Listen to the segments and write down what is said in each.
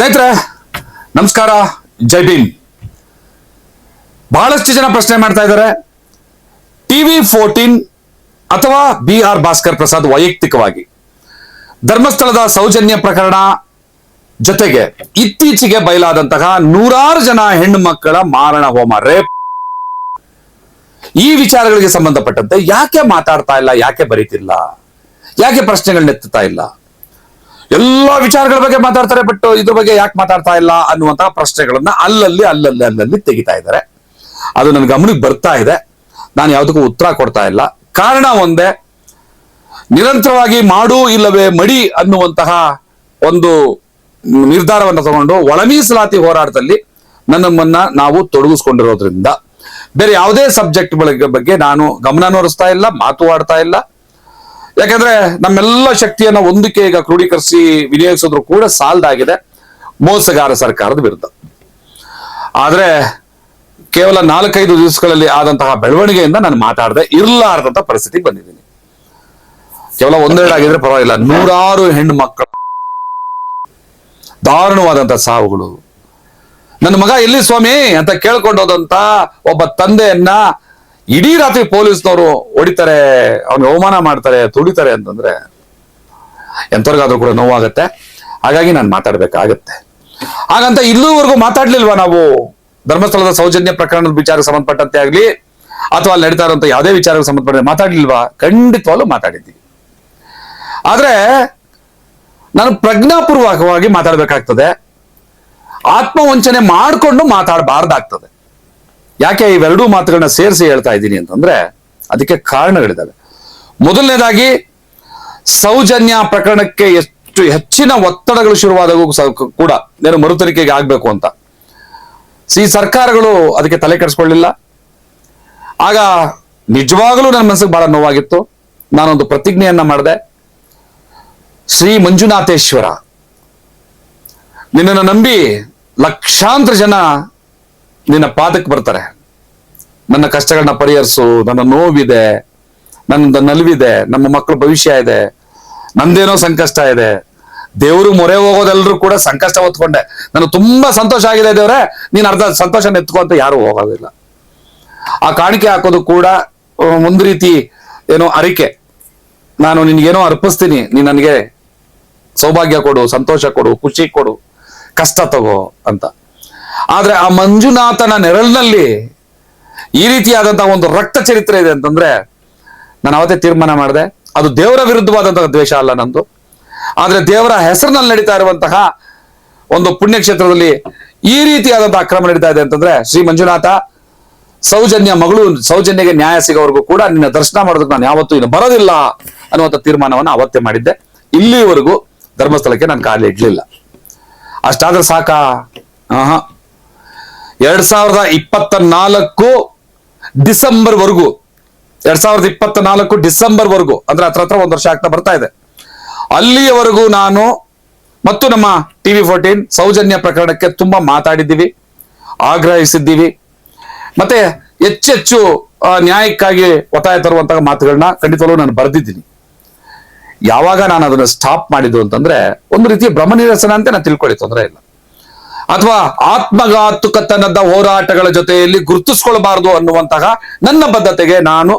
ಸ್ನೇಹಿತರೆ, ನಮಸ್ಕಾರ. ಜೈ ಭೀಮ್. ಬಹಳಷ್ಟು ಜನ ಪ್ರಶ್ನೆ ಮಾಡ್ತಾ ಇದ್ದಾರೆ. ಟಿವಿ ಫೋರ್ಟೀನ್ ಅಥವಾ ಬಿ ಆರ್ ಭಾಸ್ಕರ್ ಪ್ರಸಾದ್ ವೈಯಕ್ತಿಕವಾಗಿ ಧರ್ಮಸ್ಥಳದ ಸೌಜನ್ಯ ಪ್ರಕರಣ ಜೊತೆಗೆ ಇತ್ತೀಚೆಗೆ ಬಯಲಾದಂತಹ ನೂರಾರು ಜನ ಹೆಣ್ಣು ಮಕ್ಕಳ ಮಾರಣ ಹೋಮ, ರೇಪ್. ಈ ವಿಚಾರಗಳಿಗೆ ಸಂಬಂಧಪಟ್ಟಂತೆ ಯಾಕೆ ಮಾತಾಡ್ತಾ ಇಲ್ಲ, ಯಾಕೆ ಬರೀತಿಲ್ಲ, ಯಾಕೆ ಪ್ರಶ್ನೆಗಳನ್ನ ಎತ್ತುತ್ತಾ ಇಲ್ಲ? ಎಲ್ಲಾ ವಿಚಾರಗಳ ಬಗ್ಗೆ ಮಾತಾಡ್ತಾರೆ ಬಟ್ ಇದ್ರ ಬಗ್ಗೆ ಯಾಕೆ ಮಾತಾಡ್ತಾ ಇಲ್ಲ ಅನ್ನುವಂತಹ ಪ್ರಶ್ನೆಗಳನ್ನ ಅಲ್ಲಲ್ಲಿ ಅಲ್ಲಲ್ಲಿ ಅಲ್ಲಲ್ಲಿ ತೆಗಿತಾ ಇದ್ದಾರೆ. ಅದು ನನ್ನ ಗಮನಕ್ಕೆ ಬರ್ತಾ ಇದೆ. ನಾನು ಯಾವುದಕ್ಕೂ ಉತ್ತರ ಕೊಡ್ತಾ ಇಲ್ಲ. ಕಾರಣ ಒಂದೇ, ನಿರಂತರವಾಗಿ ಮಾಡು ಇಲ್ಲವೇ ಮಡಿ ಅನ್ನುವಂತಹ ಒಂದು ನಿರ್ಧಾರವನ್ನು ತಗೊಂಡು ಒಳ ಮೀಸಲಾತಿ ಹೋರಾಟದಲ್ಲಿ ನನ್ನ ನಾವು ತೊಡಗಿಸ್ಕೊಂಡಿರೋದ್ರಿಂದ, ಬೇರೆ ಯಾವುದೇ ಸಬ್ಜೆಕ್ಟ್ ಬಗ್ಗೆ ನಾನು ಗಮನ ಹರಿಸ್ತಾ ಇಲ್ಲ ಮಾತು ಆಡ್ತಾ ಇಲ್ಲ. ಯಾಕಂದ್ರೆ ನಮ್ಮೆಲ್ಲ ಶಕ್ತಿಯನ್ನ ಒಂದಕ್ಕೆ ಈಗ ಕ್ರೋಢೀಕರಿಸಿ ವಿನಿಯೋಗಿಸಿದ್ರು ಕೂಡ ಸಾಲದಾಗಿದೆ ಮೋಸಗಾರ ಸರ್ಕಾರದ ವಿರುದ್ಧ. ಆದ್ರೆ ಕೇವಲ ನಾಲ್ಕೈದು ದಿವಸಗಳಲ್ಲಿ ಆದಂತಹ ಬೆಳವಣಿಗೆಯಿಂದ ನಾನು ಮಾತಾಡದೆ ಇರಲಾರದಂತ ಪರಿಸ್ಥಿತಿಗೆ ಬಂದಿದ್ದೀನಿ. ಕೇವಲ ಒಂದೆರಡು ಆಗಿದ್ರೆ ಪರವಾಗಿಲ್ಲ, ನೂರಾರು ಹೆಣ್ಣು ಮಕ್ಕಳು ದಾರುಣವಾದಂತ ಸಾವುಗಳು. ನನ್ನ ಮಗ ಎಲ್ಲಿ ಸ್ವಾಮಿ ಅಂತ ಕೇಳ್ಕೊಂಡೋದಂತ ಒಬ್ಬ ತಂದೆಯನ್ನ ಇಡೀ ರಾತ್ರಿ ಪೊಲೀಸ್ನವರು ಹೊಡಿತಾರೆ ಅವ್ನ ಅವಮಾನ ಮಾಡ್ತಾರೆ ತುಳಿತಾರೆ ಅಂತಂದ್ರೆ ಎಂಥವ್ರಿಗಾದ್ರೂ ಕೂಡ ನೋವಾಗತ್ತೆ. ಹಾಗಾಗಿ ನಾನು ಮಾತಾಡ್ಬೇಕಾಗತ್ತೆ. ಹಾಗಂತ ಇಲ್ಲೂವರೆಗೂ ಮಾತಾಡ್ಲಿಲ್ವಾ ನಾವು? ಧರ್ಮಸ್ಥಳದ ಸೌಜನ್ಯ ಪ್ರಕರಣದ ವಿಚಾರಕ್ಕೆ ಸಂಬಂಧಪಟ್ಟಂತೆ ಆಗ್ಲಿ, ಅಥವಾ ಅಲ್ಲಿ ನಡೀತಾ ಇರುವಂತ ಯಾವುದೇ ವಿಚಾರಕ್ಕೆ ಸಂಬಂಧಪಟ್ಟ ಮಾತಾಡ್ಲಿಲ್ವಾ? ಖಂಡಿತವಾಗ್ಲೂ ಮಾತಾಡಿದ್ದೀವಿ. ಆದ್ರೆ ನಾನು ಪ್ರಜ್ಞಾಪೂರ್ವಕವಾಗಿ ಮಾತಾಡ್ಬೇಕಾಗ್ತದೆ. ಆತ್ಮವಂಚನೆ ಮಾಡಿಕೊಂಡು ಮಾತಾಡಬಾರ್ದಾಗ್ತದೆ. ಯಾಕೆ ಇವೆರಡೂ ಮಾತುಗಳನ್ನ ಸೇರಿಸಿ ಹೇಳ್ತಾ ಇದ್ದೀನಿ ಅಂತಂದ್ರೆ ಅದಕ್ಕೆ ಕಾರಣಗಳಿದ್ದಾವೆ. ಮೊದಲನೇದಾಗಿ, ಸೌಜನ್ಯ ಪ್ರಕರಣಕ್ಕೆ ಎಷ್ಟು ಹೆಚ್ಚಿನ ಒತ್ತಡಗಳು ಶುರುವಾದವು ಕೂಡ ಏನು ಮರುತರಿಕೆಗೆ ಆಗ್ಬೇಕು ಅಂತ. ಸಿ, ಸರ್ಕಾರಗಳು ಅದಕ್ಕೆ ತಲೆ ಕೆಡಿಸ್ಕೊಳ್ಳಿಲ್ಲ. ಆಗ ನಿಜವಾಗಲೂ ನನ್ನ ಮನಸ್ಸಿಗೆ ಬಹಳ ನೋವಾಗಿತ್ತು. ನಾನೊಂದು ಪ್ರತಿಜ್ಞೆಯನ್ನ ಮಾಡಿದೆ. ಶ್ರೀ ಮಂಜುನಾಥೇಶ್ವರ, ನಿನ್ನನ್ನು ನಂಬಿ ಲಕ್ಷಾಂತರ ಜನ ನಿನ್ನ ಪಾದಕ್ಕೆ ಬರ್ತಾರೆ. ನನ್ನ ಕಷ್ಟಗಳನ್ನ ಪರಿಹರಿಸು, ನನ್ನ ನೋವಿದೆ ನನ್ನ ನಲಿವಿದೆ, ನಮ್ಮ ಮಕ್ಕಳ ಭವಿಷ್ಯ ಇದೆ, ನಂದೇನೋ ಸಂಕಷ್ಟ ಇದೆ. ದೇವರು ಮೊರೆ ಹೋಗೋದೆಲ್ಲರೂ ಕೂಡ ಸಂಕಷ್ಟ ಹೊತ್ಕೊಂಡೆ. ನನಗೆ ತುಂಬಾ ಸಂತೋಷ ಆಗಿದೆ ದೇವ್ರೆ, ನೀನ್ ಅರ್ಧ ಸಂತೋಷ ಅಂತ ಯಾರು ಹೋಗೋದಿಲ್ಲ. ಆ ಕಾಣಿಕೆ ಹಾಕೋದು ಕೂಡ ಒಂದು ರೀತಿ ಏನೋ ಅರಿಕೆ. ನಾನು ನಿನ್ಗೇನೋ ಅರ್ಪಿಸ್ತೀನಿ, ನೀನ್ ನನಗೆ ಸೌಭಾಗ್ಯ ಕೊಡು, ಸಂತೋಷ ಕೊಡು, ಖುಷಿ ಕೊಡು, ಕಷ್ಟ ತಗೋ ಅಂತ. ಆದ್ರೆ ಆ ಮಂಜುನಾಥನ ನೆರಳಿನಲ್ಲಿ ಈ ರೀತಿಯಾದಂತಹ ಒಂದು ರಕ್ತ ಚರಿತ್ರೆ ಇದೆ ಅಂತಂದ್ರೆ ನಾನು ಅವತ್ತೇ ತೀರ್ಮಾನ ಮಾಡಿದೆ. ಅದು ದೇವರ ವಿರುದ್ಧವಾದಂತಹ ದ್ವೇಷ ಅಲ್ಲ ನಂದು. ಆದ್ರೆ ದೇವರ ಹೆಸರಿನಲ್ಲಿ ನಡೀತಾ ಇರುವಂತಹ ಒಂದು ಪುಣ್ಯಕ್ಷೇತ್ರದಲ್ಲಿ ಈ ರೀತಿಯಾದಂತಹ ಅಕ್ರಮ ನಡೀತಾ ಇದೆ ಅಂತಂದ್ರೆ ಶ್ರೀ ಮಂಜುನಾಥ ಸೌಜನ್ಯ ಮಗಳು ಸೌಜನ್ಯಗೆ ನ್ಯಾಯ ಸಿಗೋವರೆಗೂ ಕೂಡ ನಿನ್ನ ದರ್ಶನ ಮಾಡೋದಕ್ಕೆ ನಾನು ಯಾವತ್ತೂ ಇನ್ನು ಬರೋದಿಲ್ಲ ಅನ್ನುವಂಥ ತೀರ್ಮಾನವನ್ನು ಅವತ್ತೇ ಮಾಡಿದ್ದೆ. ಇಲ್ಲಿವರೆಗೂ ಧರ್ಮಸ್ಥಳಕ್ಕೆ ನಾನು ಕಾಲು ಇಡ್ಲಿಲ್ಲ. ಅಷ್ಟಾದ್ರೆ ಸಾಕಾ? ಆಹಾ. ಎರಡ್ ಸಾವಿರದ ಇಪ್ಪತ್ತ ನಾಲ್ಕು ಡಿಸೆಂಬರ್ ವರೆಗೂ ಎರಡ್ ಸಾವಿರದ ಇಪ್ಪತ್ತ ನಾಲ್ಕು ಡಿಸೆಂಬರ್ ವರೆಗೂ ಅಂದ್ರೆ ಹತ್ರ ಹತ್ರ ಒಂದು ವರ್ಷ ಆಗ್ತಾ ಬರ್ತಾ ಇದೆ. ಅಲ್ಲಿಯವರೆಗೂ ನಾನು ಮತ್ತು ನಮ್ಮ ಟಿವಿ ಫೋರ್ಟೀನ್ ಸೌಜನ್ಯ ಪ್ರಕರಣಕ್ಕೆ ತುಂಬಾ ಮಾತಾಡಿದ್ದೀವಿ, ಆಗ್ರಹಿಸಿದ್ದೀವಿ. ಮತ್ತೆ ಹೆಚ್ಚೆಚ್ಚು ನ್ಯಾಯಕ್ಕಾಗಿ ಒತ್ತಾಯ ತರುವಂತಹ ಮಾತುಗಳನ್ನ ಖಂಡಿತವಾಗ್ಲೂ ನಾನು ಬರೆದಿದ್ದೀನಿ. ಯಾವಾಗ ನಾನು ಅದನ್ನ ಸ್ಟಾಪ್ ಮಾಡಿದ್ದು ಅಂತಂದ್ರೆ, ಒಂದು ರೀತಿಯ ಭ್ರಮ ನಿರಸನ ಅಂತ ನಾನು ತಿಳ್ಕೊಳ್ಳಿ, ತೊಂದರೆ ಇಲ್ಲ. ಅಥವಾ ಆತ್ಮಘಾತುಕತನದ ಹೋರಾಟಗಳ ಜೊತೆಯಲ್ಲಿ ಗುರುತಿಸ್ಕೊಳ್ಬಾರ್ದು ಅನ್ನುವಂತಹ ನನ್ನ ಬದ್ಧತೆಗೆ ನಾನು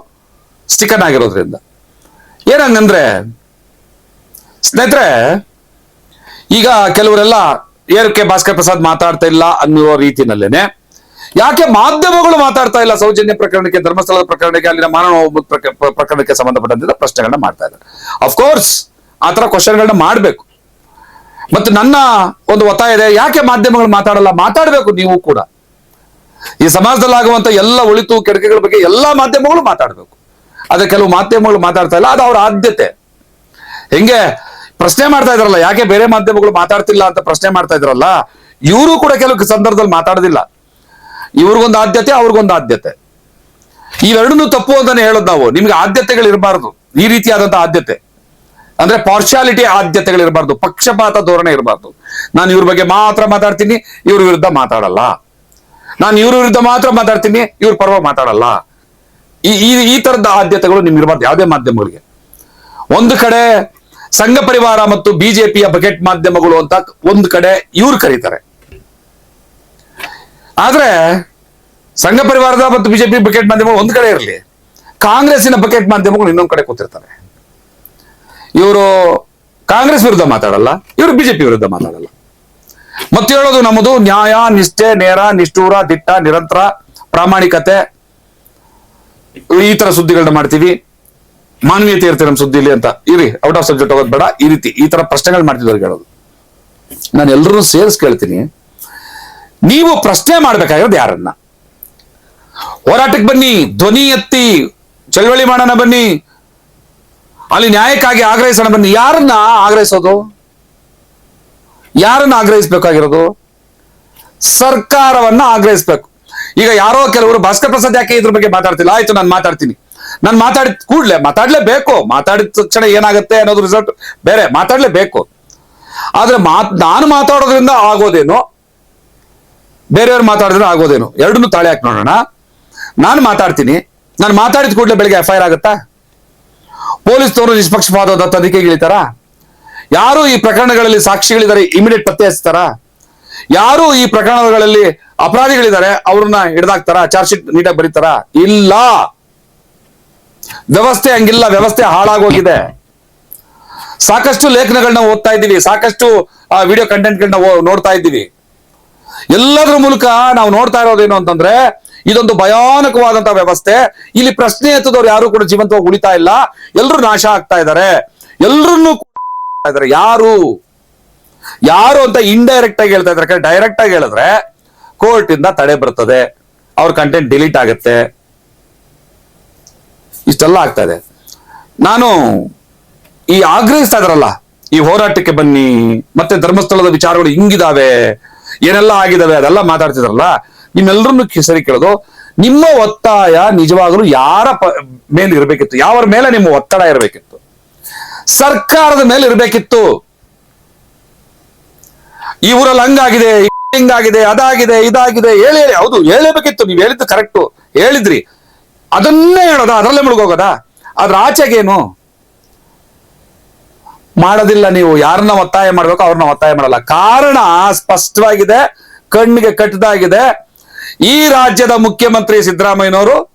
ಸ್ಟಿಕನ್ ಆಗಿರೋದ್ರಿಂದ ಏನಂಗಂದ್ರೆ, ಸ್ನೇಹಿತರೆ, ಈಗ ಕೆಲವರೆಲ್ಲ ಏರ್ಕೆ ಭಾಸ್ಕರ್ ಪ್ರಸಾದ್ ಮಾತಾಡ್ತಾ ಇಲ್ಲ ಅನ್ನೋ ರೀತಿನಲ್ಲೇನೆ. ಯಾಕೆ ಮಾಧ್ಯಮಗಳು ಮಾತಾಡ್ತಾ ಇಲ್ಲ? ಸೌಜನ್ಯ ಪ್ರಕರಣಕ್ಕೆ, ಧರ್ಮಸ್ಥಳದ ಪ್ರಕರಣಕ್ಕೆ, ಅಲ್ಲಿನ ಮಾನವ ಪ್ರಕರಣಕ್ಕೆ ಸಂಬಂಧಪಟ್ಟಂತೆ ಪ್ರಶ್ನೆಗಳನ್ನ ಮಾಡ್ತಾ ಇದ್ದಾರೆ. ಅಫ್ಕೋರ್ಸ್ ಆ ತರ ಕ್ವಶನ್ಗಳನ್ನ ಮಾಡ್ಬೇಕು. ಮತ್ತು ನನ್ನ ಒಂದು ಒತ್ತಾಯ ಇದೆ. ಯಾಕೆ ಮಾಧ್ಯಮಗಳು ಮಾತಾಡಲ್ಲ? ಮಾತಾಡಬೇಕು ನೀವು ಕೂಡ. ಈ ಸಮಾಜದಲ್ಲಿ ಆಗುವಂತ ಎಲ್ಲ ಒಳಿತು ಕೆಡಕೆಗಳ ಬಗ್ಗೆ ಎಲ್ಲ ಮಾಧ್ಯಮಗಳು ಮಾತಾಡಬೇಕು. ಆದ್ರೆ ಕೆಲವು ಮಾಧ್ಯಮಗಳು ಮಾತಾಡ್ತಾ ಇಲ್ಲ. ಅದು ಅವರ ಆದ್ಯತೆ. ಹೆಂಗೆ? ಪ್ರಶ್ನೆ ಮಾಡ್ತಾ ಇದ್ರಲ್ಲ ಯಾಕೆ ಬೇರೆ ಮಾಧ್ಯಮಗಳು ಮಾತಾಡ್ತಿಲ್ಲ ಅಂತ ಪ್ರಶ್ನೆ ಮಾಡ್ತಾ ಇದ್ರಲ್ಲ ಇವರು ಕೂಡ ಕೆಲವು ಸಂದರ್ಭದಲ್ಲಿ ಮಾತಾಡೋದಿಲ್ಲ. ಇವ್ರಿಗೊಂದು ಆದ್ಯತೆ, ಅವ್ರಿಗೊಂದು ಆದ್ಯತೆ. ಇವೆರಡನ್ನೂ ತಪ್ಪು ಅಂತಾನೆ ಹೇಳೋದು ನಾವು. ನಿಮ್ಗೆ ಆದ್ಯತೆಗಳು ಇರಬಾರ್ದು. ಈ ರೀತಿಯಾದಂತಹ ಆದ್ಯತೆ. ಅಂದ್ರೆ ಪಾರ್ಶಾಲಿಟಿ ಆದ್ಯತೆಗಳು ಇರಬಾರ್ದು, ಪಕ್ಷಪಾತ ಧೋರಣೆ ಇರಬಾರ್ದು. ನಾನು ಇವ್ರ ಬಗ್ಗೆ ಮಾತ್ರ ಮಾತಾಡ್ತೀನಿ, ಇವ್ರ ವಿರುದ್ಧ ಮಾತಾಡಲ್ಲ. ನಾನು ಇವ್ರ ವಿರುದ್ಧ ಮಾತ್ರ ಮಾತಾಡ್ತೀನಿ, ಇವ್ರ ಪರವ ಮಾತಾಡಲ್ಲ. ಈ ಈ ಈ ತರದ ಆದ್ಯತೆಗಳು ನಿಮ್ಗಿರಬಾರ್ದು ಯಾವುದೇ ಮಾಧ್ಯಮಗಳಿಗೆ. ಒಂದು ಕಡೆ ಸಂಘ ಪರಿವಾರ ಮತ್ತು ಬಿಜೆಪಿಯ ಬಕೆಟ್ ಮಾಧ್ಯಮಗಳು ಅಂತ ಒಂದು ಕಡೆ ಇವ್ರು ಕರೀತಾರೆ. ಆದ್ರೆ ಸಂಘ ಪರಿವಾರದ ಮತ್ತು ಬಿಜೆಪಿ ಬಕೆಟ್ ಮಾಧ್ಯಮಗಳು ಒಂದು ಕಡೆ ಇರಲಿ, ಕಾಂಗ್ರೆಸ್ಸಿನ ಬಕೆಟ್ ಮಾಧ್ಯಮಗಳು ಇನ್ನೊಂದು ಕಡೆ ಕೂತಿರ್ತಾರೆ. ಇವರು ಕಾಂಗ್ರೆಸ್ ವಿರುದ್ಧ ಮಾತಾಡಲ್ಲ, ಇವರು ಬಿಜೆಪಿ ವಿರುದ್ಧ ಮಾತಾಡಲ್ಲ. ಮತ್ತೆ ಹೇಳೋದು ನಮ್ಮದು ನ್ಯಾಯ, ನಿಷ್ಠೆ, ನೇರ, ನಿಷ್ಠೂರ, ದಿಟ್ಟ, ನಿರಂತರ, ಪ್ರಾಮಾಣಿಕತೆ. ಈ ತರ ಸುದ್ದಿಗಳನ್ನ ಮಾಡ್ತೀವಿ. ಮಾನವೀಯತೆ ಇರ್ತೀವಿ ನಮ್ಮ ಸುದ್ದಿಲಿ ಅಂತ. ಇರಿ ಔಟ್ ಆಫ್ ಸಬ್ಜೆಕ್ಟ್ ಹೋಗೋದು ಬೇಡ. ಈ ರೀತಿ, ಈ ತರ ಪ್ರಶ್ನೆಗಳು ಮಾಡ್ತಿದ್ದವ್ರಿಗೆ ಹೇಳೋದು. ನಾನು ಎಲ್ಲರೂ ಸೇರ್ಸ್ ಕೇಳ್ತೀನಿ. ನೀವು ಪ್ರಶ್ನೆ ಮಾಡ್ಬೇಕಾಗಿರೋದು ಯಾರನ್ನ? ಹೋರಾಟಕ್ಕೆ ಬನ್ನಿ, ಧ್ವನಿ ಎತ್ತಿ, ಚಳವಳಿ ಮಾಡೋಣ ಬನ್ನಿ ಅಲ್ಲಿ ನ್ಯಾಯಕ್ಕಾಗಿ ಆಗ್ರಹಿಸೋಣ ಬನ್ನಿ. ಯಾರನ್ನ ಆಗ್ರಹಿಸೋದು? ಯಾರನ್ನ ಆಗ್ರಹಿಸಬೇಕಾಗಿರೋದು? ಸರ್ಕಾರವನ್ನ ಆಗ್ರಹಿಸಬೇಕು. ಈಗ ಯಾರೋ ಕೆಲವರು ಭಾಸ್ಕರ್ ಪ್ರಸಾದ್ ಯಾಕೆ ಇದ್ರ ಬಗ್ಗೆ ಮಾತಾಡ್ತಿಲ್ಲ? ಆಯ್ತು, ನಾನು ಮಾತಾಡ್ತೀನಿ. ನಾನು ಮಾತಾಡಿದ ಕೂಡ್ಲೆ ಮಾತಾಡ್ಲೇಬೇಕು. ಮಾತಾಡಿದ ತಕ್ಷಣ ಏನಾಗುತ್ತೆ ಅನ್ನೋದು ರಿಸಲ್ಟ್ ಬೇರೆ. ಮಾತಾಡ್ಲೇಬೇಕು. ಆದ್ರೆ ಮಾತ್, ನಾನು ಮಾತಾಡೋದ್ರಿಂದ ಆಗೋದೇನು, ಬೇರೆಯವ್ರು ಮಾತಾಡಿದ್ರೆ ಆಗೋದೇನು, ಎರಡನ್ನೂ ತಾಳೆ ಹಾಕಿ ನೋಡೋಣ. ನಾನು ಮಾತಾಡ್ತೀನಿ. ನಾನು ಮಾತಾಡಿದ ಕೂಡಲೇ ಬೆಳಿಗ್ಗೆ ಎಫ್ ಆಗುತ್ತಾ? ಪೊಲೀಸ್ನವರು ನಿಷ್ಪಕ್ಷಪಾತದ ತನಿಖೆಗೆ ಇಳಿತಾರ? ಯಾರು ಈ ಪ್ರಕರಣಗಳಲ್ಲಿ ಸಾಕ್ಷಿಗಳಿದ್ದಾರೆ, ಇಮಿಡಿಯೇಟ್ ಪತ್ತೆ ಹಚ್ತಾರ ಯಾರು ಈ ಪ್ರಕರಣಗಳಲ್ಲಿ ಅಪರಾಧಿಗಳಿದ್ದಾರೆ, ಅವ್ರನ್ನ ಹಿಡ್ದಾಕ್ತಾರ? ಚಾರ್ಜ್ ಶೀಟ್ ನೀಟಾಗಿ ಬರೀತಾರ? ಇಲ್ಲ. ವ್ಯವಸ್ಥೆ ಹಂಗಿಲ್ಲ, ವ್ಯವಸ್ಥೆ ಹಾಳಾಗೋಗಿದೆ. ಸಾಕಷ್ಟು ಲೇಖನಗಳನ್ನ ಓದ್ತಾ ಇದ್ದೀವಿ, ಸಾಕಷ್ಟು ವಿಡಿಯೋ ಕಂಟೆಂಟ್ಗಳನ್ನ ನೋಡ್ತಾ ಇದ್ದೀವಿ. ಎಲ್ಲದರ ಮೂಲಕ ನಾವು ನೋಡ್ತಾ ಇರೋದೇನು ಅಂತಂದ್ರೆ ಇದೊಂದು ಭಯಾನಕವಾದಂತಹ ವ್ಯವಸ್ಥೆ. ಇಲ್ಲಿ ಪ್ರಶ್ನೆ ಎತ್ತದವ್ರು ಯಾರು ಕೂಡ ಜೀವಂತವಾಗಿ ಉಳಿತಾ ಇಲ್ಲ. ಎಲ್ಲರೂ ನಾಶ ಆಗ್ತಾ ಇದ್ದಾರೆ. ಎಲ್ಲರನ್ನೂ ಇದ್ದಾರೆ. ಯಾರು? ಯಾರು ಅಂತ ಇಂಡೈರೆಕ್ಟ್ ಆಗಿ ಹೇಳ್ತಾ ಇದ್ದಾರೆ. ಡೈರೆಕ್ಟ್ ಆಗಿ ಹೇಳಿದ್ರೆ ಕೋರ್ಟ್ ಇಂದ ತಡೆ ಬರ್ತದೆ. ಅವ್ರ ಕಂಟೆಂಟ್ ಡಿಲೀಟ್ ಆಗುತ್ತೆ. ಇಷ್ಟೆಲ್ಲ ಆಗ್ತಾ ಇದೆ. ನಾನು ಈ ಆಗ್ರಹಿಸ್ತಾ ಇದಾರಲ್ಲ ಈ ಹೋರಾಟಕ್ಕೆ ಬನ್ನಿ, ಮತ್ತೆ ಧರ್ಮಸ್ಥಳದ ವಿಚಾರಗಳು ಹಿಂಗಿದಾವೆ, ಏನೆಲ್ಲ ಆಗಿದಾವೆ ಅದೆಲ್ಲ ಮಾತಾಡ್ತಿದಾರಲ್ಲ ನಿಮ್ಮೆಲ್ಲರನ್ನು ಸರಿ ಕೇಳೋದು, ನಿಮ್ಮ ಒತ್ತಾಯ ನಿಜವಾಗಲೂ ಯಾರ ಮೇಲೆ ಇರಬೇಕಿತ್ತು? ಯಾವರ ಮೇಲೆ ನಿಮ್ಮ ಒತ್ತಡ ಇರಬೇಕಿತ್ತು? ಸರ್ಕಾರದ ಮೇಲೆ ಇರಬೇಕಿತ್ತು. ಈ ಊರಲ್ಲಿ ಹಂಗಾಗಿದೆ ಹಿಂಗಾಗಿದೆ, ಅದಾಗಿದೆ, ಇದಾಗಿದೆ, ಹೇಳಿ ಹೇಳಿ, ಹೌದು, ಹೇಳಬೇಕಿತ್ತು, ನೀವು ಹೇಳಿದ್ದು ಕರೆಕ್ಟು ಹೇಳಿದ್ರಿ. ಅದನ್ನೇ ಹೇಳೋದಾ? ಅದರಲ್ಲೇ ಮುಳುಗೋಗೋದಾ? ಅದ್ರ ಆಚೆಗೇನು? ಮಾಡೋದಿಲ್ಲ ನೀವು, ಯಾರನ್ನ ಒತ್ತಾಯ ಮಾಡ್ಬೇಕು ಅವ್ರನ್ನ ಒತ್ತಾಯ ಮಾಡಲ್ಲ. ಕಾರಣ ಸ್ಪಷ್ಟವಾಗಿದೆ, ಕಣ್ಣಿಗೆ ಕಟ್ಟದಾಗಿದೆ ಈ ರಾಜ್ಯದ ಮುಖ್ಯಮಂತ್ರಿ ಸಿದ್ದರಾಮಯ್ಯನವರು,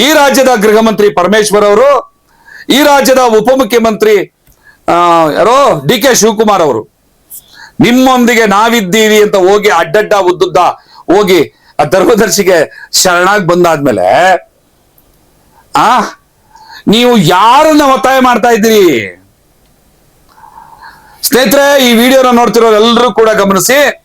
ಈ ರಾಜ್ಯದ ಗೃಹ ಮಂತ್ರಿ ಪರಮೇಶ್ವರ್ ಅವರು ಈ ರಾಜ್ಯದ ಉಪಮುಖ್ಯಮಂತ್ರಿ ಯಾರೋ ಡಿ ಕೆ ಶಿವಕುಮಾರ್ ಅವರು. ನಿಮ್ಮೊಂದಿಗೆ ನಾವಿದ್ದೀವಿ ಅಂತ ಹೋಗಿ ಅಡ್ಡಡ್ಡ ಉದ್ದುದ್ದ ಹೋಗಿ ಆ ಧರ್ಮದರ್ಶಿಗೆ ಶರಣಾಗಿ ಬಂದಾದ್ಮೇಲೆ, ಆ, ನೀವು ಯಾರನ್ನ ಒತ್ತಾಯ ಮಾಡ್ತಾ ಇದ್ದೀರಿ? ಸ್ನೇಹಿತರೆ, ಈ ವಿಡಿಯೋನ ನೋಡ್ತಿರೋರು ಎಲ್ಲರೂ ಕೂಡ ಗಮನಿಸಿ.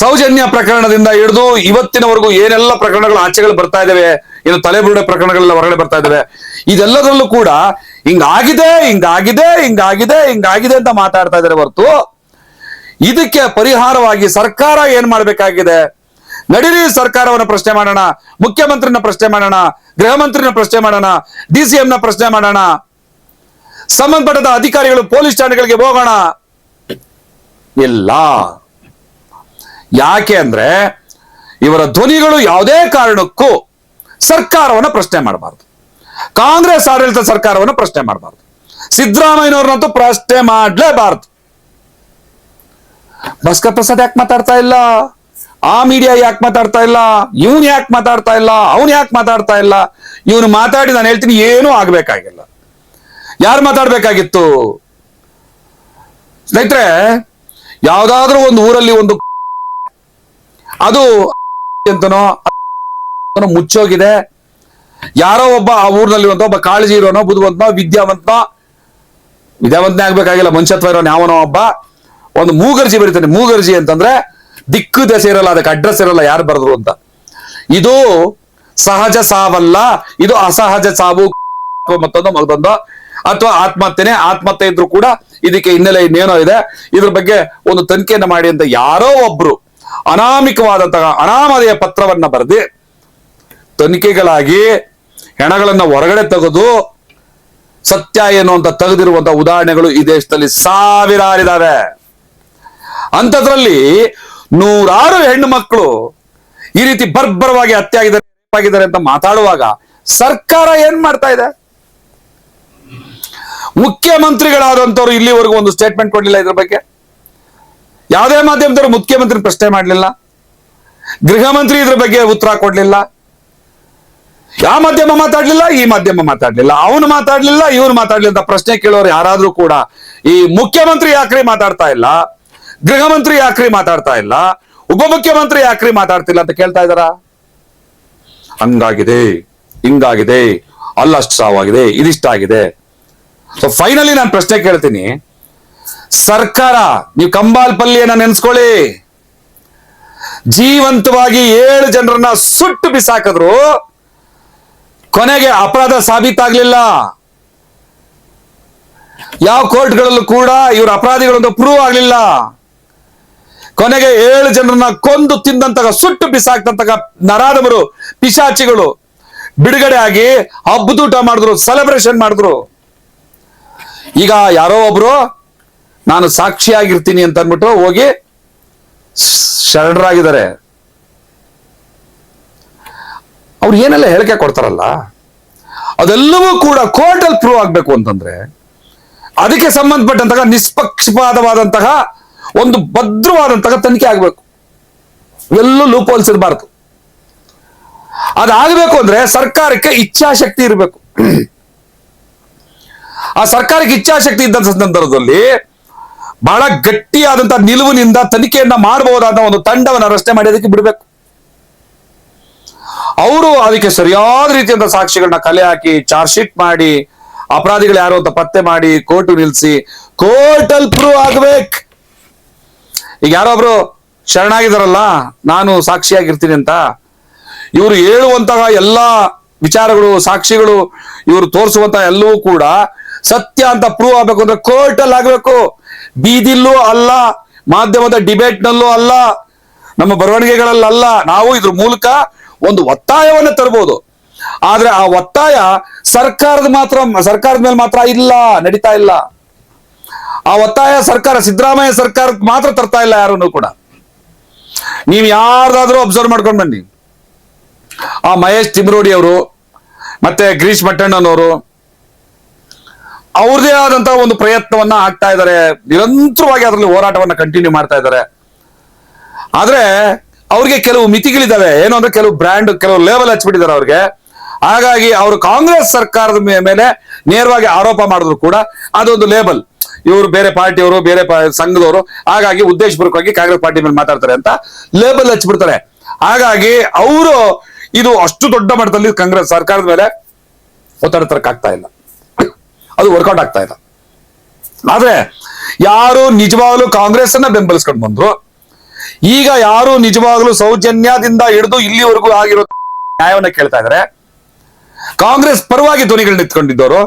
ಸೌಜನ್ಯ ಪ್ರಕರಣದಿಂದ ಹಿಡಿದು ಇವತ್ತಿನವರೆಗೂ ಏನೆಲ್ಲ ಪ್ರಕರಣಗಳು ಆಚೆಗಳು ಬರ್ತಾ ಇದಾವೆ ಏನು ತಲೆಬುರುಡೆ ಪ್ರಕರಣಗಳೆಲ್ಲ ಹೊರಗಡೆ ಬರ್ತಾ ಇದಾವೆ, ಇದೆಲ್ಲದರಲ್ಲೂ ಕೂಡ ಹಿಂಗಾಗಿದೆ ಹಿಂಗಾಗಿದೆ ಹಿಂಗಾಗಿದೆ ಹಿಂಗಾಗಿದೆ ಅಂತ ಮಾತಾಡ್ತಾ ಇದ್ದಾರೆ ಹೊರತು ಇದಕ್ಕೆ ಪರಿಹಾರವಾಗಿ ಸರ್ಕಾರ ಏನ್ ಮಾಡ್ಬೇಕಾಗಿದೆ? ನಡೀರಿ ಸರ್ಕಾರವನ್ನ ಪ್ರಶ್ನೆ ಮಾಡೋಣ, ಮುಖ್ಯಮಂತ್ರಿನ ಪ್ರಶ್ನೆ ಮಾಡೋಣ, ಗೃಹ ಮಂತ್ರಿನ ಪ್ರಶ್ನೆ ಮಾಡೋಣ ಡಿ ಸಿ ನ ಪ್ರಶ್ನೆ ಮಾಡೋಣ ಸಂಬಂಧಪಟ್ಟ ಅಧಿಕಾರಿಗಳು ಪೊಲೀಸ್ ಠಾಣೆಗಳಿಗೆ ಹೋಗೋಣ? ಇಲ್ಲ. ಯಾಕೆ ಅಂದ್ರೆ ಇವರ ಧ್ವನಿಗಳು ಯಾವುದೇ ಕಾರಣಕ್ಕೂ ಸರ್ಕಾರವನ್ನ ಪ್ರಶ್ನೆ ಮಾಡಬಾರ್ದು. ಕಾಂಗ್ರೆಸ್ ಆಡಳಿತ ಸರ್ಕಾರವನ್ನು ಪ್ರಶ್ನೆ ಮಾಡಬಾರ್ದು. ಸಿದ್ದರಾಮಯ್ಯನವ್ರನ್ನಂತೂ ಪ್ರಶ್ನೆ ಮಾಡಲೇಬಾರದು. ಭಾಸ್ಕರ್ ಪ್ರಸಾದ್ ಯಾಕೆ ಮಾತಾಡ್ತಾ ಇಲ್ಲ? ಆ ಮೀಡಿಯಾ ಯಾಕೆ ಮಾತಾಡ್ತಾ ಇಲ್ಲ? ಇವನ್ ಯಾಕೆ ಮಾತಾಡ್ತಾ ಇಲ್ಲ? ಅವನ್ ಯಾಕೆ ಮಾತಾಡ್ತಾ ಇಲ್ಲ? ಇವನು ಮಾತಾಡಿ ನಾನು ಹೇಳ್ತೀನಿ, ಏನೂ ಆಗ್ಬೇಕಾಗಿಲ್ಲ. ಯಾರು ಮಾತಾಡ್ಬೇಕಾಗಿತ್ತು? ಸ್ನೇಹಿತರೆ, ಯಾವ್ದಾದ್ರೂ ಒಂದು ಊರಲ್ಲಿ ಒಂದು ಅದು ಅಂತನೋ ಮುಚ್ಚೋಗಿದೆ. ಯಾರೋ ಒಬ್ಬ ಆ ಊರಿನಲ್ಲಿ ಒಂದು ಒಬ್ಬ ಕಾಳಜಿ ಇರೋನೋ, ಬುದ್ಧಿವಂತನೋ, ವಿದ್ಯಾವಂತನೋ, ವಿದ್ಯಾವಂತನೇ ಆಗ್ಬೇಕಾಗಿಲ್ಲ, ಮನುಷ್ಯತ್ವ ಇರೋನು ಯಾವನೋ ಒಬ್ಬ, ಒಂದು ಮೂಗರ್ಜಿ ಬರೀತಾನೆ. ಮೂಗರ್ಜಿ ಅಂತಂದ್ರೆ ದಿಕ್ಕು ದೆಸೆ ಇರಲ್ಲ ಅದಕ್ಕೆ ಅಡ್ರೆಸ್ ಇರಲ್ಲ ಯಾರು ಬರೆದ್ರು ಅಂತ. ಇದು ಸಹಜ ಸಾವಲ್ಲ, ಇದು ಅಸಹಜ ಸಾವು. ಮತ್ತೊಂದು ಮಗದೊಂದು ಅಥವಾ ಆತ್ಮಹತ್ಯೆನೆ, ಆತ್ಮಹತ್ಯೆ ಇದ್ರು ಕೂಡ ಇದಕ್ಕೆ ಹಿನ್ನೆಲೆ ಇನ್ನೇನೋ ಇದೆ. ಇದ್ರ ಬಗ್ಗೆ ಒಂದು ತನಿಖೆಯನ್ನು ಮಾಡಿ ಅಂತ ಯಾರೋ ಒಬ್ರು ಅನಾಮಿಕವಾದಂತಹ ಅನಾಮಧೇಯ ಪತ್ರವನ್ನ ಬರೆದಿ ತನಿಖೆಗಳಾಗಿ ಹೆಣಗಳನ್ನ ಹೊರಗಡೆ ತೆಗೆದು ಸತ್ಯ ಏನು ಅಂತ ತೆಗೆದಿರುವಂತಹ ಉದಾಹರಣೆಗಳು ಈ ದೇಶದಲ್ಲಿ ಸಾವಿರಾರಿದಾವೆ. ಅಂಥದ್ರಲ್ಲಿ ನೂರಾರು ಹೆಣ್ಣು ಮಕ್ಕಳು ಈ ರೀತಿ ಬರ್ಬರವಾಗಿ ಹತ್ಯೆ ಆಗಿದ್ದಾರೆ ಆಗಿದ್ದಾರೆ ಅಂತ ಮಾತಾಡುವಾಗ ಸರ್ಕಾರ ಏನ್ ಮಾಡ್ತಾ ಇದೆ? ಮುಖ್ಯಮಂತ್ರಿಗಳಾದಂಥವ್ರು ಇಲ್ಲಿವರೆಗೂ ಒಂದು ಸ್ಟೇಟ್ಮೆಂಟ್ ಕೊಡ್ಲಿಲ್ಲ ಇದ್ರ ಬಗ್ಗೆ? ಯಾವುದೇ ಮಾಧ್ಯಮದವರು ಮುಖ್ಯಮಂತ್ರಿ ಪ್ರಶ್ನೆ ಮಾಡಲಿಲ್ಲ. ಗೃಹ ಮಂತ್ರಿ ಇದ್ರ ಬಗ್ಗೆ ಉತ್ತರ ಕೊಡ್ಲಿಲ್ಲ. ಯಾವ ಮಾಧ್ಯಮ ಮಾತಾಡ್ಲಿಲ್ಲ? ಈ ಮಾಧ್ಯಮ ಮಾತಾಡ್ಲಿಲ್ಲ. ಅವನು ಮಾತಾಡ್ಲಿಲ್ಲ, ಇವನು ಮಾತಾಡ್ಲಿಲ್ಲ ಪ್ರಶ್ನೆ ಕೇಳೋರು ಯಾರಾದ್ರೂ ಕೂಡ ಈ ಮುಖ್ಯಮಂತ್ರಿ ಯಾಕ್ರಿ ಮಾತಾಡ್ತಾ ಇಲ್ಲ? ಗೃಹ ಮಂತ್ರಿ ಯಾಕ್ರಿ ಮಾತಾಡ್ತಾ ಇಲ್ಲ? ಉಪಮುಖ್ಯಮಂತ್ರಿ ಯಾಕ್ರಿ ಮಾತಾಡ್ತಿಲ್ಲ ಅಂತ ಕೇಳ್ತಾ ಇದಾರ ಹಂಗಾಗಿದೆ, ಹಿಂಗಾಗಿದೆ, ಅಲ್ಲಷ್ಟು ಸಾವಾಗಿದೆ ಇದಿಷ್ಟ ಆಗಿದೆ ಸೊ ಫೈನಲಿ ನಾನು ಪ್ರಶ್ನೆ ಕೇಳ್ತೀನಿ. ಸರ್ಕಾರ, ನೀವು ಕಂಬಾಲ್ಪಲ್ಲಿಯನ್ನ ನೆನ್ಸ್ಕೊಳ್ಳಿ. ಜೀವಂತವಾಗಿ ಏಳು ಜನರನ್ನ ಸುಟ್ಟು ಬಿಸಾಕಿದ್ರು. ಕೊನೆಗೆ ಅಪರಾಧ ಸಾಬೀತಾಗ್ಲಿಲ್ಲ. ಯಾವ ಕೋರ್ಟ್ಗಳಲ್ಲೂ ಕೂಡ ಇವರು ಅಪರಾಧಿಗಳಂತ ಪ್ರೂವ್ ಆಗ್ಲಿಲ್ಲ. ಕೊನೆಗೆ ಏಳು ಜನರನ್ನ ಕೊಂದು ತಿಂದಂತಹ, ಸುಟ್ಟು ಬಿಸಾಕ್ತಂತ ನರಾದವರು ಪಿಶಾಚಿಗಳು ಬಿಡುಗಡೆ ಆಗಿ ಹಬ್ಬದೂಟ ಮಾಡಿದ್ರು ಸೆಲೆಬ್ರೇಷನ್ ಮಾಡಿದ್ರು. ಈಗ ಯಾರೋ ಒಬ್ರು ನಾನು ಸಾಕ್ಷಿಯಾಗಿರ್ತೀನಿ ಅಂತ ಅಂದ್ಬಿಟ್ಟು ಹೋಗಿ ಶರಣರಾಗಿದ್ದಾರೆ. ಅವ್ರು ಏನೆಲ್ಲ ಹೇಳಿಕೆ ಕೊಡ್ತಾರಲ್ಲ? ಅದೆಲ್ಲವೂ ಕೂಡ ಕೋರ್ಟಲ್ಲಿ ಪ್ರೂವ್ ಆಗ್ಬೇಕು ಅಂತಂದ್ರೆ ಅದಕ್ಕೆ ಸಂಬಂಧಪಟ್ಟಂತಹ ನಿಷ್ಪಕ್ಷಪಾತವಾದಂತಹ ಒಂದು ಭದ್ರವಾದಂತಹ ತನಿಖೆ ಆಗ್ಬೇಕು. ಎಲ್ಲೂ ಲೂಪ್ ಇರಬಾರ್ದು ಅದಾಗಬೇಕು ಅಂದ್ರೆ ಸರ್ಕಾರಕ್ಕೆ ಇಚ್ಛಾಶಕ್ತಿ ಇರಬೇಕು. ಆ ಸರ್ಕಾರಕ್ಕೆ ಇಚ್ಛಾಶಕ್ತಿ ಇದ್ದಂತ ಸಂದರ್ಭದಲ್ಲಿ ಬಹಳ ಗಟ್ಟಿಯಾದಂತ ನಿಲುವಿನಿಂದ ತನಿಖೆಯನ್ನ ಮಾಡಬಹುದಾದ ಒಂದು ತಂಡವನ್ನು ರಚನೆ ಮಾಡಿ ಅದಕ್ಕೆ ಬಿಡಬೇಕು. ಅವರು ಅದಕ್ಕೆ ಸರಿಯಾದ ರೀತಿಯಂತ ಸಾಕ್ಷಿಗಳನ್ನ ಕಲೆ ಹಾಕಿ ಚಾರ್ಜ್ ಶೀಟ್ ಮಾಡಿ, ಅಪರಾಧಿಗಳು ಯಾರು ಅಂತ ಪತ್ತೆ ಮಾಡಿ ಕೋರ್ಟ್ ನಿಲ್ಸಿ ಕೋರ್ಟ್ ಅಲ್ಲಿ ಪ್ರೂವ್ ಆಗ್ಬೇಕು. ಈಗ ಯಾರೊಬ್ರು ಶರಣಾಗಿದಾರಲ್ಲ, ನಾನು ಸಾಕ್ಷಿಯಾಗಿರ್ತೀನಿ ಅಂತ, ಇವರು ಹೇಳುವಂತಹ ಎಲ್ಲಾ ವಿಚಾರಗಳು, ಸಾಕ್ಷಿಗಳು ಇವರು ತೋರಿಸುವಂತಹ ಎಲ್ಲವೂ ಕೂಡ ಸತ್ಯ ಅಂತ ಪ್ರೂವ್ ಆಗ್ಬೇಕು ಅಂದ್ರೆ ಕೋರ್ಟ್ ಅಲ್ಲಿ ಆಗ್ಬೇಕು. ಬೀದಿಲ್ಲೂ ಅಲ್ಲ, ಮಾಧ್ಯಮದ ಡಿಬೇಟ್ ನಲ್ಲೂ ಅಲ್ಲ, ನಮ್ಮ ಬರವಣಿಗೆಗಳಲ್ಲ ನಾವು ಇದ್ರ ಮೂಲಕ ಒಂದು ಒತ್ತಾಯವನ್ನು ತರಬಹುದು ಆದ್ರೆ ಆ ಒತ್ತಾಯ ಸರ್ಕಾರದ ಮಾತ್ರ, ಸರ್ಕಾರದ ಮೇಲೆ ಮಾತ್ರ ಇಲ್ಲ, ನಡೀತಾ ಇಲ್ಲ. ಆ ಒತ್ತಾಯ ಸರ್ಕಾರ, ಸಿದ್ದರಾಮಯ್ಯ ಸರ್ಕಾರಕ್ಕೆ ಮಾತ್ರ ತರ್ತಾ ಇಲ್ಲ ಯಾರನ್ನು ಕೂಡ. ನೀವು ಯಾರ್ದಾದ್ರೂ ಅಬ್ಸರ್ವ್ ಮಾಡ್ಕೊಂಡು ಬನ್ನಿ. ಆ ಮಹೇಶ್ ತಿಮ್ರೋಡಿ ಅವರು, ಮತ್ತೆ ಗಿರೀಶ್ ಮಟ್ಟಣ್ಣನವರು ಅವ್ರದೇ ಆದಂತಹ ಒಂದು ಪ್ರಯತ್ನವನ್ನ ಆಗ್ತಾ ಇದ್ದಾರೆ. ನಿರಂತರವಾಗಿ ಅದರಲ್ಲಿ ಹೋರಾಟವನ್ನ ಕಂಟಿನ್ಯೂ ಮಾಡ್ತಾ ಇದ್ದಾರೆ. ಆದ್ರೆ ಅವ್ರಿಗೆ ಕೆಲವು ಮಿತಿಗಳಿದಾವೆ ಏನು ಅಂದ್ರೆ ಕೆಲವು ಬ್ರ್ಯಾಂಡ್ ಕೆಲವು ಲೇಬಲ್ ಹಚ್ಬಿಟ್ಟಿದ್ದಾರೆ ಅವ್ರಿಗೆ. ಹಾಗಾಗಿ ಅವರು ಕಾಂಗ್ರೆಸ್ ಸರ್ಕಾರದ ಮೇಲೆ ನೇರವಾಗಿ ಆರೋಪ ಮಾಡಿದ್ರು ಕೂಡ ಅದೊಂದು ಲೇಬಲ್ ಇವರು ಬೇರೆ ಪಾರ್ಟಿಯವರು, ಬೇರೆ ಸಂಘದವರು, ಹಾಗಾಗಿ ಉದ್ದೇಶಪೂರ್ವಕವಾಗಿ ಕಾಂಗ್ರೆಸ್ ಪಾರ್ಟಿ ಮೇಲೆ ಮಾತಾಡ್ತಾರೆ ಅಂತ ಲೇಬಲ್ ಹಚ್ಬಿಡ್ತಾರೆ. ಹಾಗಾಗಿ ಅವರು ಇದು ಅಷ್ಟು ದೊಡ್ಡ ಮಟ್ಟದಲ್ಲಿ ಕಾಂಗ್ರೆಸ್ ಸರ್ಕಾರದ ಮೇಲೆ ಒತ್ತಡ ತರಕ್ಕಾಗ್ತಾ ಇಲ್ಲ. ಅದು ವರ್ಕೌಟ್ ಆಗ್ತಾ ಇಲ್ಲ ಆದ್ರೆ ಯಾರು ನಿಜವಾಗ್ಲೂ ಕಾಂಗ್ರೆಸ್ ಅನ್ನ ಬೆಂಬಲಿಸ್ಕೊಂಡು ಬಂದ್ರು, ಈಗ ಯಾರು ನಿಜವಾಗ್ಲೂ ಸೌಜನ್ಯದಿಂದ ಹಿಡಿದು ಇಲ್ಲಿವರೆಗೂ ಆಗಿರೋ ನ್ಯಾಯವನ್ನ ಕೇಳ್ತಾ ಇದಾರೆ. ಕಾಂಗ್ರೆಸ್ ಪರವಾಗಿ ಧ್ವನಿಗಳು ನಿಂತ್ಕೊಂಡಿದ್ದವರು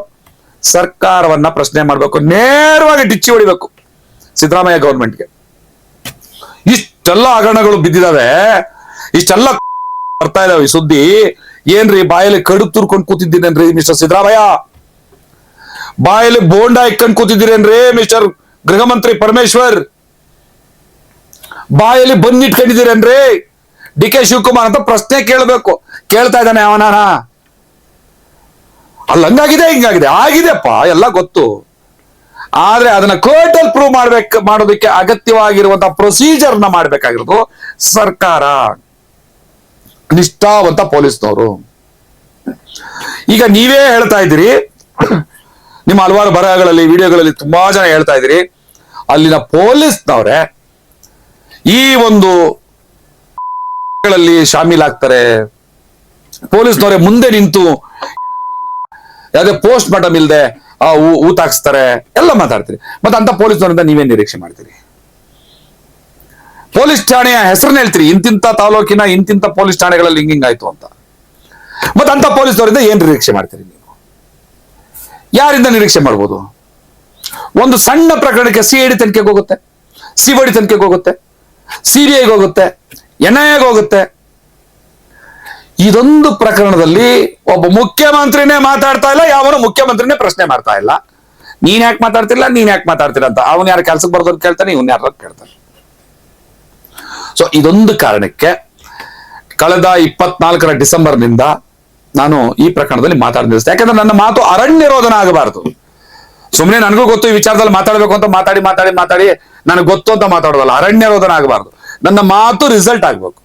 ಸರ್ಕಾರವನ್ನ ಪ್ರಶ್ನೆ ಮಾಡ್ಬೇಕು, ನೇರವಾಗಿ ಡಿಚ್ಚಿ ಹೊಡಿಬೇಕು ಸಿದ್ದರಾಮಯ್ಯ ಗೌರ್ಮೆಂಟ್ಗೆ ಇಷ್ಟೆಲ್ಲ ಹಗರಣಗಳು ಬಿದ್ದಿದಾವೆ, ಇಷ್ಟೆಲ್ಲ ಬರ್ತಾ ಇದಾವೆ ಈ ಸುದ್ದಿ. ಏನ್ರಿ ಬಾಯಲ್ಲಿ ಕಡುಬು ತುರ್ಕೊಂಡು ಕೂತಿದ್ದೀನೇನ್ರಿ ಮಿಸ್ಟರ್ ಸಿದ್ದರಾಮಯ್ಯ? ಬಾಯಲ್ಲಿ ಬೋಂಡ ಇಟ್ಕೊಂಡು ಕೂತಿದ್ದೀರೇನ್ರಿ ಮಿಸ್ಟರ್ ಗೃಹ ಮಂತ್ರಿ ಪರಮೇಶ್ವರ್? ಬಾಯಲ್ಲಿ ಬಂದಿಟ್ಕೊಂಡಿದ್ದೀರೇನ್ರಿ ಡಿ ಕೆ ಶಿವಕುಮಾರ್ ಅಂತ ಪ್ರಶ್ನೆ ಕೇಳಬೇಕು. ಕೇಳ್ತಾ ಇದ್ದಾನೆ ಅವನ ಅಲ್ಲ, ಹಂಗಾಗಿದೆ, ಹಿಂಗಾಗಿದೆ. ಆಗಿದೆಪ್ಪ ಎಲ್ಲ ಗೊತ್ತು. ಆದ್ರೆ ಅದನ್ನ ಕೋರ್ಟಲ್ಲಿ ಪ್ರೂವ್ ಮಾಡ್ಬೇಕ, ಮಾಡೋದಕ್ಕೆ ಅಗತ್ಯವಾಗಿರುವಂತ ಪ್ರೊಸೀಜರ್ನ ಮಾಡ್ಬೇಕಾಗಿರೋದು ಸರ್ಕಾರ. ನಿಷ್ಠಾವಂತ ಪೊಲೀಸ್ನವರು. ಈಗ ನೀವೇ ಹೇಳ್ತಾ ಇದ್ದೀರಿ ನಿಮ್ಮ ಹಲವಾರು ಬರಹಗಳಲ್ಲಿ, ವಿಡಿಯೋಗಳಲ್ಲಿ ತುಂಬಾ ಜನ ಹೇಳ್ತಾ ಇದ್ದೀರಿ. ಅಲ್ಲಿನ ಪೊಲೀಸ್ನವ್ರೆ ಈ ಒಂದು ಶಾಮೀಲಾಗ್ತಾರೆ. ಪೊಲೀಸ್ನವರೇ ಮುಂದೆ ನಿಂತು ಯಾವುದೇ ಪೋಸ್ಟ್ ಮಾರ್ಟಮ್ ಇಲ್ಲದೆ ಊತ ಹಾಕ್ಸ್ತಾರೆ ಎಲ್ಲ ಮಾತಾಡ್ತೀರಿ. ಮತ್ತೆ ಅಂತ ಪೊಲೀಸ್ನವರಿಂದ ನೀವೇನ್ ನಿರೀಕ್ಷೆ ಮಾಡ್ತೀರಿ. ಪೊಲೀಸ್ ಠಾಣೆಯ ಹೆಸರನ್ನ ಹೇಳ್ತೀರಿ. ಇಂತಿಂತ ತಾಲೂಕಿನ ಇಂತಿಂತ ಪೊಲೀಸ್ ಠಾಣೆಗಳಲ್ಲಿ ಹಿಂಗಿಂಗ್ ಆಯ್ತು ಅಂತ. ಮತ್ತೆ ಅಂತ ಪೊಲೀಸ್ನವರಿಂದ ಏನ್ ನಿರೀಕ್ಷೆ ಮಾಡ್ತೀರಿ ನೀವು? ಯಾರಿಂದ ನಿರೀಕ್ಷೆ ಮಾಡ್ಬೋದು? ಒಂದು ಸಣ್ಣ ಪ್ರಕರಣಕ್ಕೆ ಸಿ ಐ ಡಿ ತನಿಖೆಗೆ ಹೋಗುತ್ತೆ ಸಿಬಡಿ ತನಿಖೆಗೆ ಹೋಗುತ್ತೆ, ಸಿಬಿಐಗೆ ಹೋಗುತ್ತೆ ಎನ್ ಐ ಹೋಗುತ್ತೆ. ಇದೊಂದು ಪ್ರಕರಣದಲ್ಲಿ ಒಬ್ಬ ಮುಖ್ಯಮಂತ್ರಿನೇ ಮಾತಾಡ್ತಾ ಇಲ್ಲ, ಯಾವನು ಮುಖ್ಯಮಂತ್ರಿನೇ ಪ್ರಶ್ನೆ ಮಾಡ್ತಾ ಇಲ್ಲ. ನೀನ್ ಯಾಕೆ ಮಾತಾಡ್ತಿಲ್ಲ, ನೀನ್ ಯಾಕೆ ಮಾತಾಡ್ತಿಲ್ಲ ಅಂತ. ಅವನ್ ಯಾರು ಕೆಲ್ಸಕ್ಕೆ ಅಂತ ಕೇಳ್ತಾನೆ, ಇವನ್ ಯಾರು ಕೇಳ್ತಾನೆ. ಸೊ ಇದೊಂದು ಕಾರಣಕ್ಕೆ ಕಳೆದ ಇಪ್ಪತ್ನಾಲ್ಕರ ಡಿಸೆಂಬರ್ನಿಂದ ನಾನು ಈ ಪ್ರಕರಣದಲ್ಲಿ ಮಾತಾಡಿದ ಯಾಕಂದ್ರೆ ನನ್ನ ಮಾತು ಅರಣ್ಯ ರೋಧನ ಆಗಬಾರದು. ಸುಮ್ಮನೆ ನನಗೂ ಗೊತ್ತು ಈ ವಿಚಾರದಲ್ಲಿ ಮಾತಾಡಬೇಕು ಅಂತ ಮಾತಾಡಿ ಮಾತಾಡಿ ಮಾತಾಡಿ ನನಗೆ ಗೊತ್ತು ಅಂತ ಮಾತಾಡೋದಲ್ಲ. ಅರಣ್ಯ ನಿರೋಧನ ಆಗಬಾರ್ದು. ನನ್ನ ಮಾತು ರಿಸಲ್ಟ್ ಆಗ್ಬೇಕು.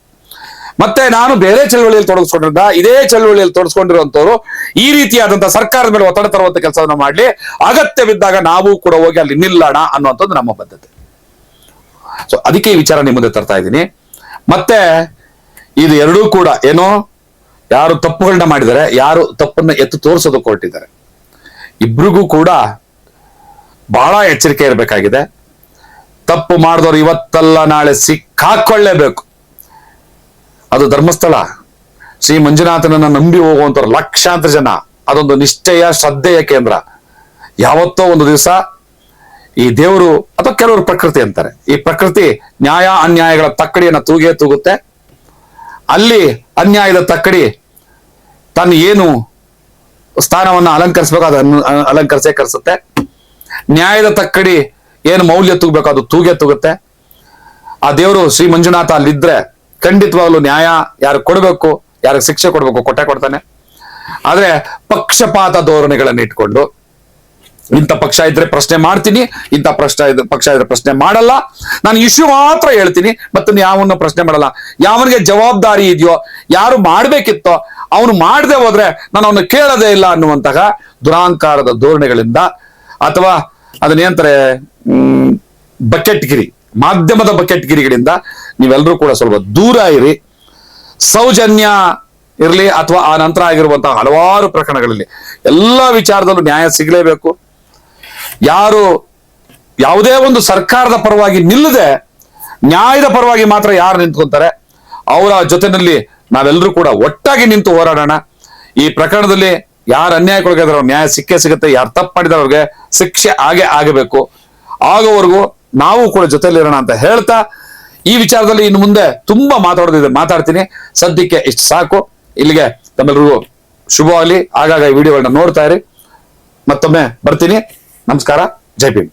ಮತ್ತೆ ನಾನು ಬೇರೆ ಚಳವಳಿಯಲ್ಲಿ ತೊಡಗಿಸ್ಕೊಂಡಿದ್ದ, ಇದೇ ಚಳವಳಿಯಲ್ಲಿ ತೊಡಗಿಸ್ಕೊಂಡಿರುವಂತವ್ರು ಈ ರೀತಿಯಾದಂತಹ ಸರ್ಕಾರದ ಮೇಲೆ ಒತ್ತಡ ತರುವಂತ ಕೆಲಸವನ್ನು ಮಾಡ್ಲಿ. ಅಗತ್ಯವಿದ್ದಾಗ ನಾವು ಕೂಡ ಹೋಗಿ ಅಲ್ಲಿ ನಿಲ್ಲೋಣ ಅನ್ನುವಂಥದ್ದು ನಮ್ಮ ಬದ್ಧತೆ. ಸೊ ಅದಕ್ಕೆ ಈ ವಿಚಾರ ನಿಮ್ಮ ಮುಂದೆ ತರ್ತಾ ಇದ್ದೀನಿ. ಮತ್ತೆ ಇದು ಎರಡೂ ಕೂಡ ಏನು ಯಾರು ತಪ್ಪುಗಳನ್ನ ಮಾಡಿದ್ದಾರೆ, ಯಾರು ತಪ್ಪನ್ನ ಎತ್ತು ತೋರಿಸೋದು ಕೊಟ್ಟಿದ್ದಾರೆ ಇಬ್ರಿಗೂ ಕೂಡ ಬಹಳ ಎಚ್ಚರಿಕೆ ಇರಬೇಕಾಗಿದೆ. ತಪ್ಪು ಮಾಡಿದವರು ಇವತ್ತಲ್ಲ, ನಾಳೆ ಸಿಕ್ಕಾಕೊಳ್ಳೇಬೇಕು. ಅದು ಧರ್ಮಸ್ಥಳ. ಶ್ರೀ ಮಂಜುನಾಥನನ್ನ ನಂಬಿ ಹೋಗುವಂತವ್ರು ಲಕ್ಷಾಂತರ ಜನ. ಅದೊಂದು ನಿಶ್ಚಯ ಶ್ರದ್ಧೆಯ ಕೇಂದ್ರ. ಯಾವತ್ತೋ ಒಂದು ದಿವಸ ಈ ದೇವರು, ಅಥವಾ ಕೆಲವರು ಪ್ರಕೃತಿ ಅಂತಾರೆ. ಈ ಪ್ರಕೃತಿ ನ್ಯಾಯ, ಅನ್ಯಾಯಗಳ ತಕ್ಕಡಿಯನ್ನು ತೂಗೇ ತೂಗುತ್ತೆ. ಅಲ್ಲಿ ಅನ್ಯಾಯದ ತಕ್ಕಡಿ ತನ್ನ ಏನು ಸ್ಥಾನವನ್ನ ಅಲಂಕರಿಸಬೇಕು ಅದನ್ನು ಅಲಂಕರಿಸೇ ಕರೆಸುತ್ತೆ. ನ್ಯಾಯದ ತಕ್ಕಡಿ ಏನು ಮೌಲ್ಯ ತೂಗಬೇಕು ಅದು ತೂಗೆ ತೂಗುತ್ತೆ. ಆ ದೇವರು ಶ್ರೀ ಮಂಜುನಾಥ ಅಲ್ಲಿದ್ರೆ ಖಂಡಿತವಾಗ್ಲೂ ನ್ಯಾಯ ಯಾರು ಕೊಡಬೇಕು, ಯಾರಿಗೆ ಶಿಕ್ಷೆ ಕೊಡಬೇಕು ಕೊಟ್ಟೆ ಕೊಡ್ತಾನೆ. ಆದ್ರೆ ಪಕ್ಷಪಾತ ಧೋರಣೆಗಳನ್ನು ಇಟ್ಕೊಂಡು ಇಂಥ ಪಕ್ಷ ಇದ್ರೆ ಪ್ರಶ್ನೆ ಮಾಡ್ತೀನಿ, ಇಂಥ ಪ್ರಶ್ನೆ ಪಕ್ಷ ಇದ್ರೆ ಪ್ರಶ್ನೆ ಮಾಡಲ್ಲ. ನಾನು ಇಶ್ಯೂ ಮಾತ್ರ ಹೇಳ್ತೀನಿ, ಮತ್ತೆ ಯಾವನ್ನ ಪ್ರಶ್ನೆ ಮಾಡಲ್ಲ. ಯಾವನಿಗೆ ಜವಾಬ್ದಾರಿ ಇದೆಯೋ, ಯಾರು ಮಾಡ್ಬೇಕಿತ್ತೋ, ಅವನು ಮಾಡದೆ ಹೋದ್ರೆ ನಾನು ಅವನು ಕೇಳೋದೇ ಇಲ್ಲ ಅನ್ನುವಂತಹ ದುರಾಂಕಾರದ ಧೋರಣೆಗಳಿಂದ ಅಥವಾ ಅದನ್ನೇಂತಾರೆ ಬಕೆಟ್ ಗಿರಿ ಮಾಧ್ಯಮದ ಬಕೆಟ್ಗಿರಿಗಳಿಂದ ನೀವೆಲ್ಲರೂ ಕೂಡ ಸ್ವಲ್ಪ ದೂರ ಇರಿ. ಸೌಜನ್ಯ ಇರಲಿ ಅಥವಾ ಆ ನಂತರ ಆಗಿರುವಂತಹ ಹಲವಾರು ಪ್ರಕರಣಗಳಲ್ಲಿ ಎಲ್ಲ ವಿಚಾರದಲ್ಲೂ ನ್ಯಾಯ ಸಿಗಲೇಬೇಕು. ಯಾರು ಯಾವುದೇ ಒಂದು ಸರ್ಕಾರದ ಪರವಾಗಿ ನಿಲ್ಲದೆ ನ್ಯಾಯದ ಪರವಾಗಿ ಮಾತ್ರ ಯಾರು ನಿಂತ್ಕೊಂತಾರೆ? ಅವರ ಜೊತೆನಲ್ಲಿ ನಾವೆಲ್ಲರೂ ಕೂಡ ಒಟ್ಟಾಗಿ ನಿಂತು ಹೋರಾಡೋಣ. ಈ ಪ್ರಕರಣದಲ್ಲಿ ಯಾರು ಅನ್ಯಾಯಕ್ಕೊಳಗಾದ್ರೆ ಅವ್ರ ನ್ಯಾಯ ಸಿಕ್ಕೇ ಸಿಗುತ್ತೆ, ಯಾರು ತಪ್ಪು ಮಾಡಿದ್ರೆ ಅವ್ರಿಗೆ ಶಿಕ್ಷೆ ಆಗೇ ಆಗಬೇಕು. ಆಗೋವರೆಗೂ ನಾವು ಕೂಡ ಜೊತೆಲಿರೋಣ ಅಂತ ಹೇಳ್ತಾ, ಈ ವಿಚಾರದಲ್ಲಿ ಇನ್ನು ಮುಂದೆ ತುಂಬಾ ಮಾತಾಡೋದಿದೆ, ಮಾತಾಡ್ತೀನಿ. ಸದ್ಯಕ್ಕೆ ಇಷ್ಟು ಸಾಕು. ಇಲ್ಲಿಗೆ ತಮ್ಮೆಲ್ಲರಿಗೂ ಶುಭವಾಗಲಿ. ಆಗಾಗ ಈ ವಿಡಿಯೋಗಳನ್ನ ನೋಡ್ತಾ ಇರಿ. ಮತ್ತೊಮ್ಮೆ ಬರ್ತೀನಿ. ನಮಸ್ಕಾರ ಜೈ ಭೀಮ್.